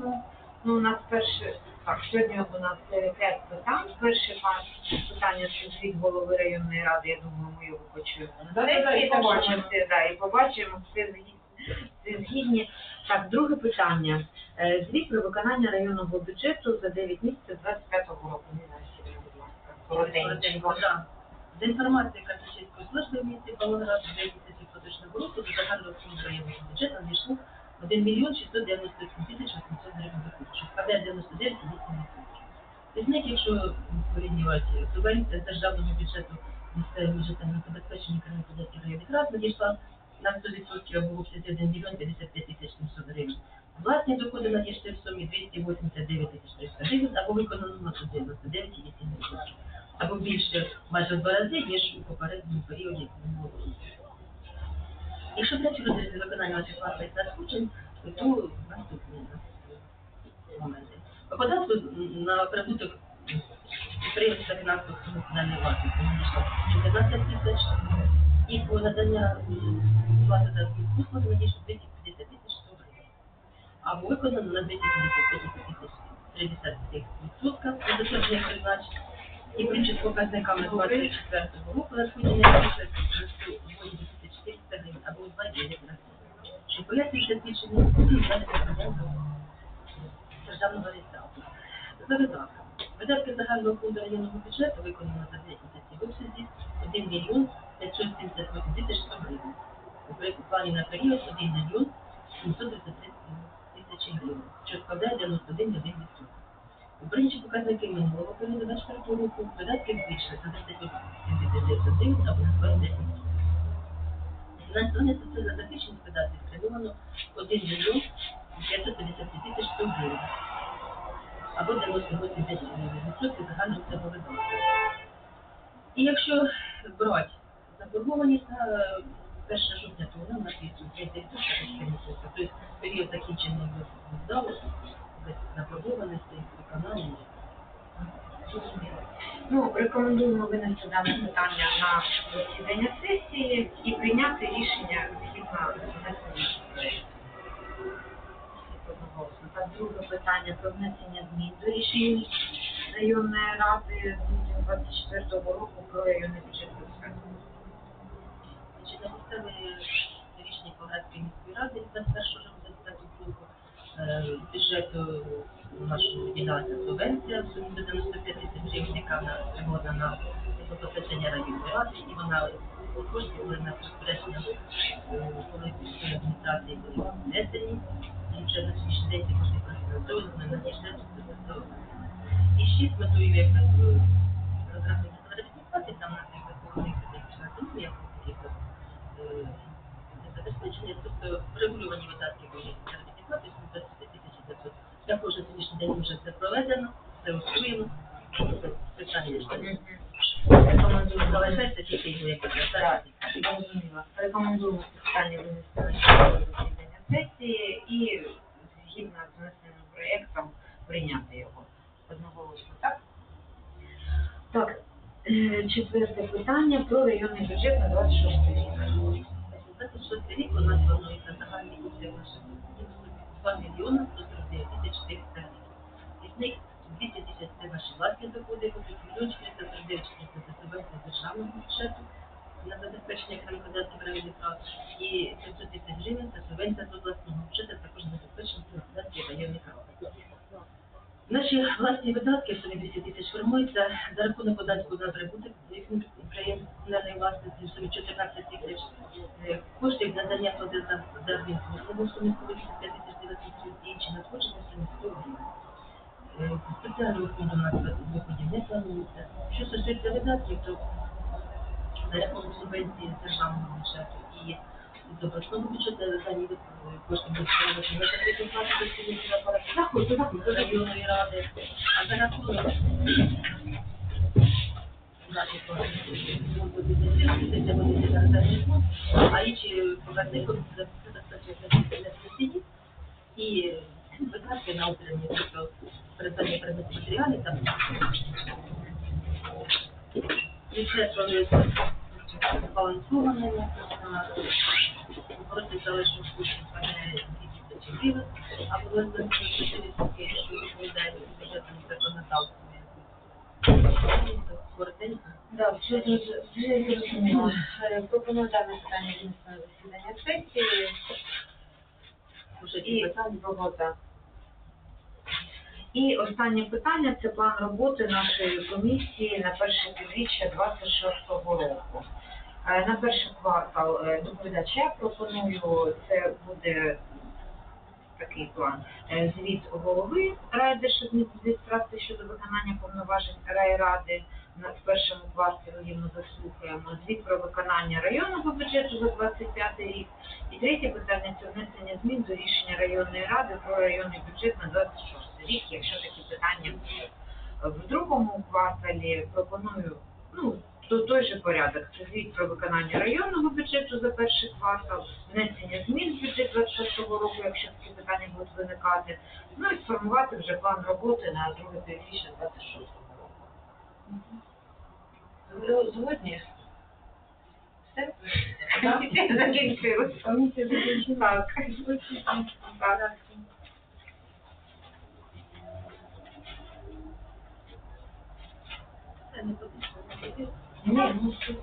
розглядаємо. Ну, у нас перше, так, сьогодні у нас е, п'ять питань. Перше питання це звіт голови районної ради, я думаю, ми його почуємо Да, да, да, і що побачимо. все, да, і побачимо, все згідні. Все згідні. Так, друге питання. Е, Звіт про виконання районного бюджету за 9 місяців 25-го року. Не знаю, Сергій, будь ласка. Коротенько. Да. За інформацією Карточейської служби в місті Павлоград за 9 місяців поточного року до загального фонду районного бюджету надійшло 1 мільйон 697 тисяч 800 гривень доходу, що складає 99,8%. Із них, якщо порівнювати субвенція з державного бюджету місцевим бюджетом на забезпечення керівних податків рад надійшла на 100% або в обсязі 1 мільйон 55 тисяч 700 гривень. Власні доходи надійшли в сумі 289 тисяч 300 гривень або виконано на 99,8%. Або більше майже в два рази, ніж у попередньому періоді. Якщо брати розріз виконання цих власних надходжень, то наступні у нас моменти. По податку на прибуток підприємства фінансових національної власності надійшло 14 тисяч, і по надання плати за послуг надійшло 250 тисяч 100 гривень. Або виконано на 255 тисяч 30% по затвердження призначень. І по інших показниками 24 року надходження на 184 гривень або 2,9 що пояснюється збільшення державного реєстрату. За видатками. Видатки загального фонду районного бюджету виконано за 9 в обсязі 1 мільйон 578 тисяч 100 гривень. У плані на період 1 мільйон 733 тисячі гривень, що складає 91,1%. У інші показники минулого періоду 24 року видатки збільшили за 38,9 гривень або на 29%. Фінансування соціально захищених видатків спрямовано 1 мільйон 550 тисяч 100 гривень або 98,5% загального цього видатку. І якщо брати заборгованість на 1 жовтня, то вона у нас є 5 тобто період закінчення без заборгованості, виконання. Ну, рекомендуємо винести дане питання на засідання сесії і прийняти рішення згідно проекту. Одноголосно. Так, друге питання про внесення змін до рішень районної ради 24 року про районний бюджет. Значить, на підставі рішення Павлоградської міської ради 21 жовтня 2020 року е, бюджету нашого виділяється субвенція в сумі до 95 тисяч гривень, яка на- спрямована на забезпечення районної ради, і вона кошти були на розпорядження коли адміністрації були внесені, і вже на сьогоднішній день ці кошти профінансовані, надійшли до І шість метою, як розрахунки заробітних там на цих законних на як е, забезпечення, тобто врегульовані видатки були заробітні плати, 25 Також на сьогоднішній день вже це проведено, це усвоєно. Питання Рекомендуємо тільки як Так, старати. зрозуміло. Рекомендуємо це питання винести на чергове засідання сесії і згідно з внесеним проєктом прийняти його одноголосно, так? Так, е, четверте питання про районний бюджет на 26 рік. 26 рік у нас планується загальний обсяг наших доходів 2 мільйони 149 тисяч 400 гривень. Із них 200 тисяч це наші власні доходи, будуть мільйон 449 400 це субвенція державного бюджету на забезпечення окремих районних прав і 500 тисяч гривень це субвенція з обласного бюджету також забезпечення окремих районних прав. Наші власні видатки, сумі 200 тисяч формуються за рахунок податку на прибуток підприємств комунальної власності в сумі 14 тисяч Е, коштів надання за адмінпослугу в сумі 185 тисяч 900 і інші надходження сумі 100 гривень. Е, Спеціального фонду у нас виходів не планується. Що стосується видатків, то за рахунок субвенції з державного бюджету і з обласного бюджету дані кошти будуть переведені на заробітну плату до субвенції апарату заходу, заходу районної ради, а за рахунок наші класичні це буде загальний фонд, а інші пожежні це достатньо для і видатки там. І все, що збалансованими, проти а не зрозуміло. Пропоную дане питання винести засідання сесії і робота. І останнє питання це план роботи нашої комісії на перше півріччя 26-го року. Е, На перший квартал е, доповідач я пропоную, це буде такий план. Е, Звіт голови райдержадміністрації щодо виконання повноважень райради в першому кварталі ми заслухаємо. Звіт про виконання районного бюджету за 25 рік. І третє питання це внесення змін до рішення районної ради про районний бюджет на 26 рік, якщо такі питання. В другому кварталі пропоную ну, то той же порядок. Це звіт про виконання районного бюджету за перший квартал, внесення змін в бюджет 26 року, якщо такі питання будуть виникати. Ну і сформувати вже план роботи на друге півріччя 26 року. Згодні? Все? Закінчила. Так. Так. Це не потрібно. Ні, ну, що?